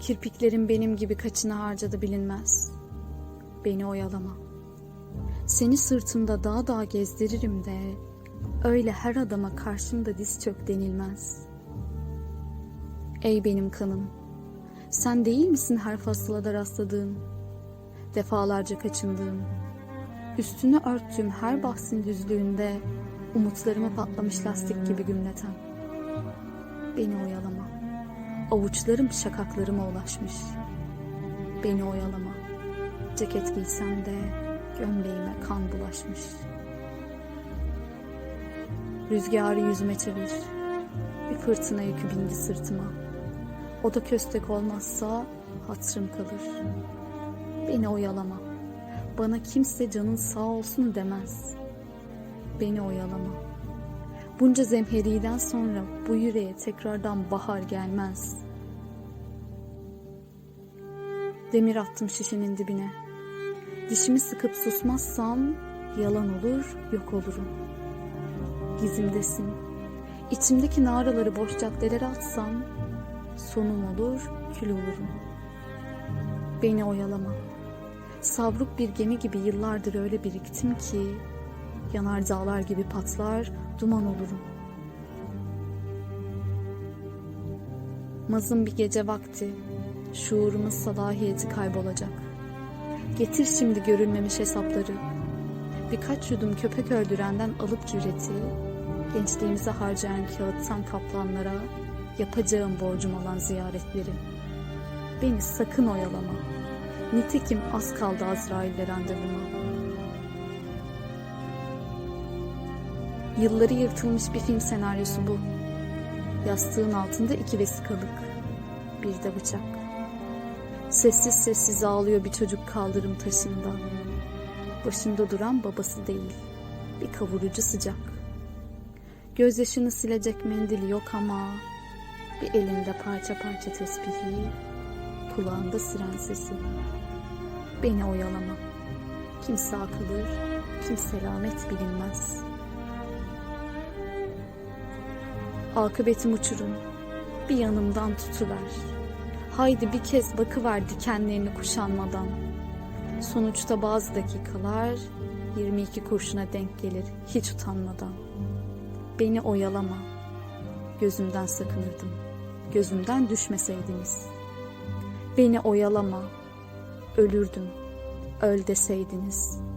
Kirpiklerin benim gibi kaçını harcadı bilinmez. Beni oyalama. Seni sırtımda dağ dağ gezdiririm de öyle her adama karşımda diz çök denilmez. Ey benim kanım, sen değil misin her fasılada rastladığım, defalarca kaçındığım, üstünü örttüğüm her bahsin düzlüğünde umutlarımı patlamış lastik gibi gümleten. Beni oyalama. Avuçlarım şakaklarıma ulaşmış. Beni oyalama. Ceket giysem de gömleğime kan bulaşmış. Rüzgarı yüzüme çevir. Bir fırtına yükü bindi sırtıma. O da köstek olmazsa hatırım kalır. Beni oyalama. Bana kimse canın sağ olsun demez. Beni oyalama. Bunca zemheriden sonra bu yüreğe tekrardan bahar gelmez. Demir attım şişenin dibine. Dişimi sıkıp susmazsam yalan olur, yok olurum. Gizimdesin. İçimdeki naraları boş caddelere atsam sonum olur, kül olurum. Beni oyalama. Savruk bir gemi gibi yıllardır öyle biriktim ki yanar dağlar gibi patlar, duman olurum. Mazın bir gece vakti, şuurumun salahiyeti kaybolacak. Getir şimdi görülmemiş hesapları. Birkaç yudum köpek öldürenden alıp cüreti, gençliğimize harcayan kağıttan kaplanlara yapacağım borcum olan ziyaretleri. Beni sakın oyalama. Nitekim az kaldı Azrail'le randevuma. Yılları yırtılmış bir film senaryosu bu. Yastığın altında iki vesikalık. Bir de bıçak. Sessiz sessiz ağlıyor bir çocuk kaldırım taşında. Başında duran babası değil. Bir kavurucu sıcak. Gözyaşını silecek mendili yok ama bir elinde parça parça tespihi, kulağında siren sesi. Beni oyalama. Kimse akılır, kimse selamet bilinmez.'' Akıbetim uçurum. Bir yanımdan tutuver. Haydi bir kez bakıver dikenlerini kuşanmadan. Sonuçta bazı dakikalar 22 kurşuna denk gelir hiç utanmadan. Beni oyalama. Gözümden sakınırdım. Gözümden düşmeseydiniz. Beni oyalama. Ölürdüm. Öl deseydiniz.''